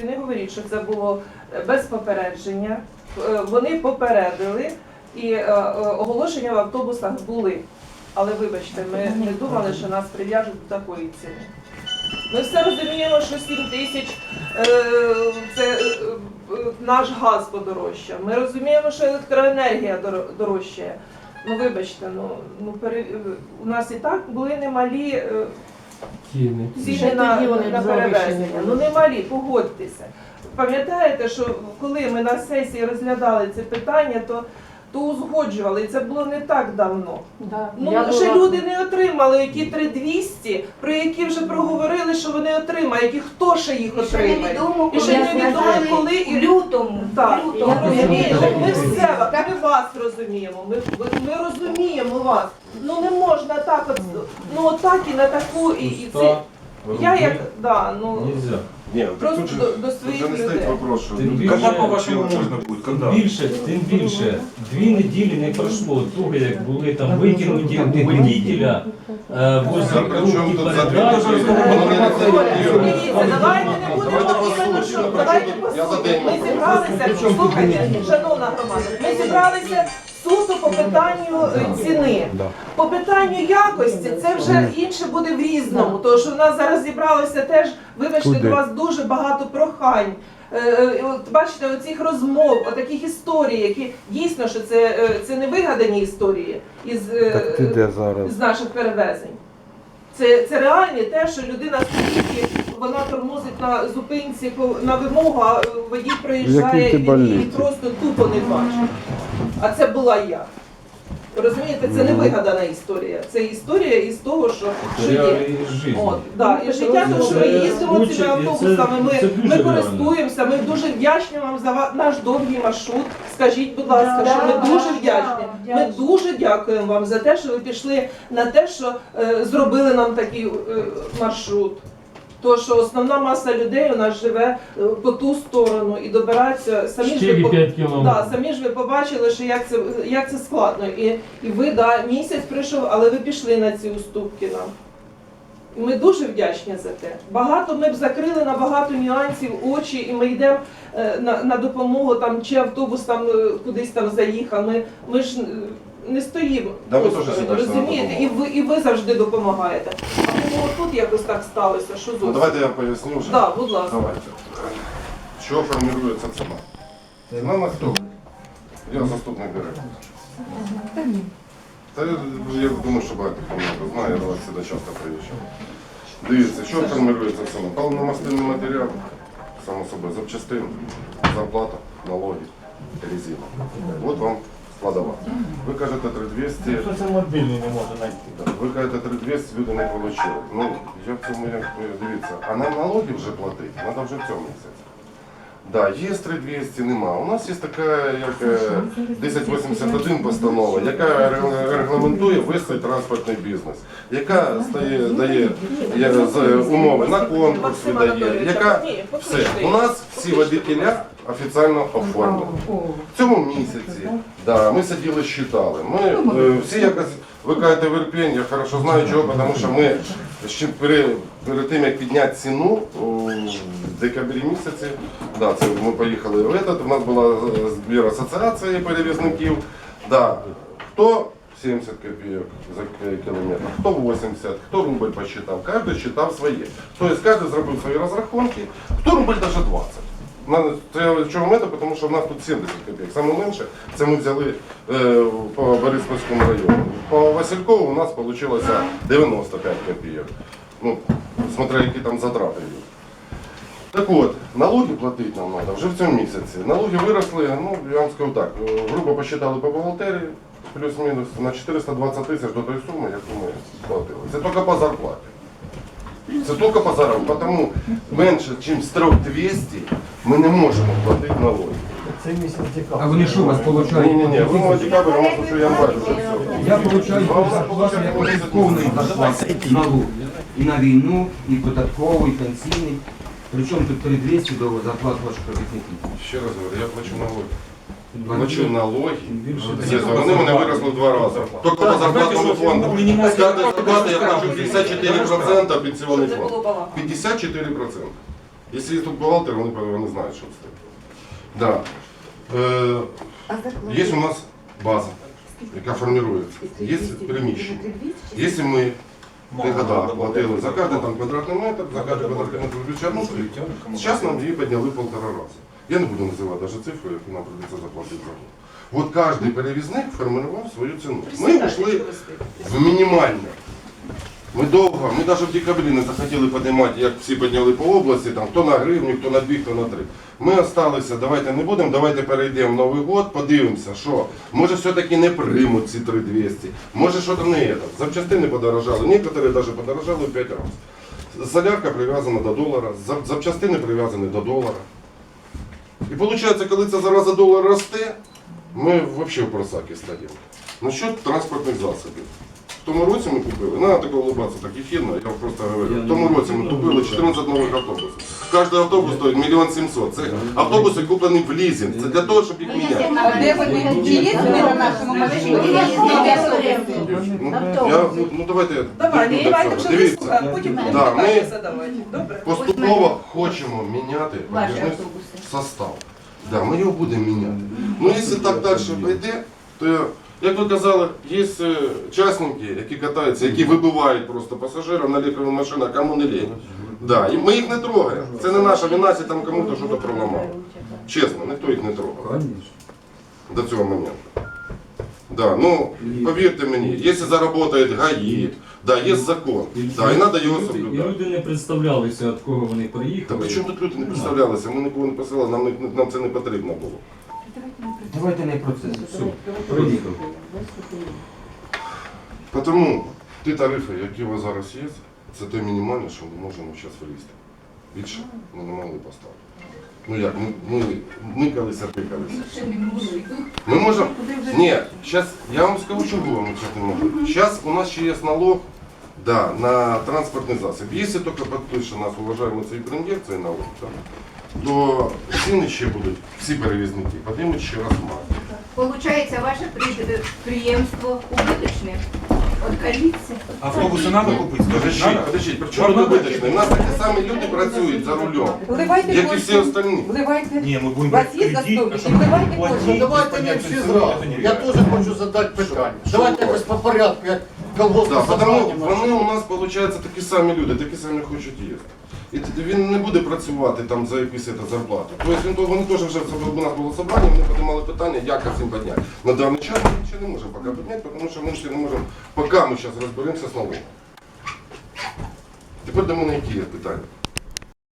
і не говоріть, що це було е, без попередження. Е, Вони попередили і е, оголошення в автобусах були. Але вибачте, ми не думали, що нас прив'яжуть до такої ціни. Ми все розуміємо, що 7 тисяч це наш газ подорожчав. Ми розуміємо, що електроенергія дорожчає. Ну вибачте, ну, ну у нас і так були немалі Ціни. ціни на, на перевезення. Ну немалі, погодьтеся. Пам'ятаєте, що коли ми на сесії розглядали це питання, то, то узгоджували, і це було не так давно. Да. Ну Я ще була- люди не отримали ті 3200, про які вже проговорили, що вони отримають, і хто ще їх І ще отримає. невідомо, І ще коли невідомо, сказали, коли і- в лютому. Так, в я лютому. розумію, ми все ми вас розуміємо. Ми, ми, ми розуміємо вас. Ну не можна так, от, ну отак і на таку, і, і це. Я як да, ну Нельзя. Так Просто тут же, до- до тут своих же не людей. вопрос, Тем люди- более- Когда, по-вашему, можно будет? Тим більше, тим більше, дві неділі не пройшло того, як були там викинуті у водителя е, возле тут за дві не дивіться, давайте не будемо Давайте що, давайте я послухаємо. Ми зібралися, слухайте, шановна громада, ми зібралися суто по питанню е, ціни. По питанню якості це вже інше буде в різному, тому що в нас зараз зібралося теж, вибачте, до вас дуже багато прохань. Е, е, От бачите, оцих розмов, отаких історій, які дійсно, що це, це не вигадані історії із, Так ти де зараз? з наших перевезень. Це, це реальні те, що людина стоїть, і вона тормозить на зупинці на вимогу, а водій проїжджає і її просто тупо не бачить. А це була я. Розумієте, це не вигадана історія. Це історія із того, що, що є. Життя. От, да. І життя, тому що ми їздимо цими автобусами, ми, ми користуємося, ми дуже вдячні вам за наш довгий маршрут. Скажіть, будь ласка, що ми дуже вдячні. Ми дуже дякуємо вам за те, що ви пішли на те, що е, зробили нам такий е, маршрут. То, що основна маса людей у нас живе е, по ту сторону і добирається самі ж ви по- Да, самі ж ви побачили, що як це, як це складно. І, і ви, да, місяць прийшов, але ви пішли на ці уступки нам. Ми дуже вдячні за те. Багато ми б закрили на багато нюансів очі, і ми йдемо е, на, на допомогу, там, чи автобус там е, кудись там заїхав. Ми, ми ж не стоїмо. Да, ви теж сюди, розумієте? І ви, і ви завжди допомагаєте. А тому тут якось так сталося, що Ну, давайте я поясню уже. Да, будь ласка. Давайте. С чего формируется цена? Цена на что? Я заступник директора. Та я, я думаю, що багато хто мене знає, я до вас сюди часто приїжджав. Дивіться, що формирується ціна? Паливно-мастильний матеріал, само собою, запчастин, зарплата, налоги, резина. От вам складова. Ви кажете 3200, Що це мобільний не може знайти? Ви кажете, 3200 люди не отримали. Ну, я в цьому як дивіться, а нам налоги вже платити, треба вже в цьому місяці. Да, є 3200, нема. У нас є така, як е, 1081 постанова, яка регламентує весь цей транспортний бізнес, яка стає, дає є, з, умови на конкурс видає, яка все. У нас всі водителя офіційно оформлені. В цьому місяці да, ми сиділи, считали. Ми е, всі якось, ви кажете, в Ірпінь, я хорошо знаю чого, тому що ми ще перед, перед тим, як підняти ціну в декабрі місяці, да, це ми поїхали в этот, у нас була е, збір асоціації перевізників. Да, хто 70 копійок за кілометр, хто 80, хто рубль посчитав, кожен считав своє. Тобто кожен зробив свої розрахунки, хто рубль навіть 20. На- Це я чого мета, тому що в нас тут 70 копійок. Саме менше це ми взяли е, по Бориспільському району. По Василькову у нас вийшло 95 копійок. Ну, смотря які там затрати йдуть. Так от, налоги платити нам треба вже в цьому місяці. Налоги виросли, ну я вам скажу так, е, грубо посчитали по бухгалтерії, плюс-мінус на 420 тисяч до тої суми, яку ми платили. Це тільки по зарплаті. Це тільки по зарплаті, тому менше, ніж з 3200 ми не можемо платити налоги. Цей місяць цікаво. А вони що у вас получають? ні, ні, ви можете декабрь, тому що я бачу вже все. Я получаю зарплату як податковий зарплату налог. І на війну, і податковий, і пенсійний. Причому тут 3200 до зарплат ваших робітників. Ще раз говорю, я плачу налоги. Плачу налоги. Вони мене виросли в два рази. Тільки по зарплатному фонду. З кожної зарплати я плачу 54% пенсіонний фонд. 54%. Якщо є тут бухгалтер, вони, вони знають, що це. Да. Е, є у нас база, яка формується. Є приміщення. Якщо ми в тих годах платили за кожен там квадратний метр, за кожен квадратний метр бюджетну плиту, зараз нам її підняли полтора рази. Я не буду називати навіть цифру, яку нам прийдеться заплатити за год. От кожен перевізник формував свою ціну. Ми Присідайте, вийшли що ви стоїте? в мінімальне. Ми довго, ми навіть в декабрі не захотіли піднімати, як всі підняли по області, там, хто на гривню, хто на дві, хто на три. Ми залишилися, давайте не будемо, давайте перейдемо в Новий год, подивимося, що може все-таки не приймуть ці 3200, може що там не є. Запчастини подорожали, некоторі навіть подорожали в 5 разів. Солярка прив'язана до долара, запчастини прив'язані до долара. І виходить, коли ця зараза долар росте, ми взагалі в просаки стаємо. Насчет транспортних засобів. В тому році ми купили, не треба таке улыбатися так ехідно, я просто говорю. В тому році ми купили 14 нових автобусів. Кожен автобус стоїть мільйон сімсот. Це автобуси куплені в лізинг. Це для того, щоб їх міняти. А де вони? Чи є вони на нашому? Ну, я, ну, ну давайте, Давай, не давайте Дивіться, Да, питання ми- задавати. Добре? поступово хочемо міняти подвижний состав. Да, ми його будемо міняти. Ну, якщо так далі пойде, то, я- як ви казали, є е, частники, які катаються, які вибивають просто пасажирів на лікові машини, а кому не лінь. Да, і ми їх не трогаємо. Це не наша вина, якщо там кому-то щось проламало. Чесно, ніхто їх не трогав до цього моменту. Да, ну, повірте мені, якщо заработає ГАІ, да, є закон, да, і треба його люди, і соблюдати. люди не представлялися, від кого вони Та приїхали. при чому тут люди не представлялися? Ми нікого не посилали, нам, не- нам це не потрібно було. Давайте не про це. Все, проїхав. Тому ті тарифи, які у вас зараз є, це те мінімальне, що ми можемо зараз вилізти. Більше ми не могли поставити. Ну як, ми, ми никалися, тикалися. Ми можемо. Ні, зараз я вам скажу, чого ми зараз не можемо. Зараз у нас ще є налог да, на транспортний засіб. Якщо тільки підпише нас, уважаємо цей прем'єр, цей налог, да, то ціни ще будуть, всі перевізники, піднімуть ще раз мати. Получається, ваше підприємство убиточне. От коаліція. Автобуси треба купити? Подождіть, подождіть, при чому вибиточне? У нас такі самі люди працюють за рулем, Вливайте як і всі кошти. остальні. Вливайте. Ні, ми У будемо вас є заступники? Вливайте кошти. Давайте не всі зразу. Я теж хочу задати питання. Давайте якось по порядку, як колгоспне Да, тому вони у нас, виходить, такі самі люди, такі самі хочуть їсти. Він не буде працювати там за якусь це, зарплату. Тобто він, вони теж вже у нас було собрання, вони піднімали питання, як цим підняти. На даний час ми ще не можемо поки підняти, тому що ми ще не можемо, поки ми зараз розберемося з новим. Тепер до мене які є питання.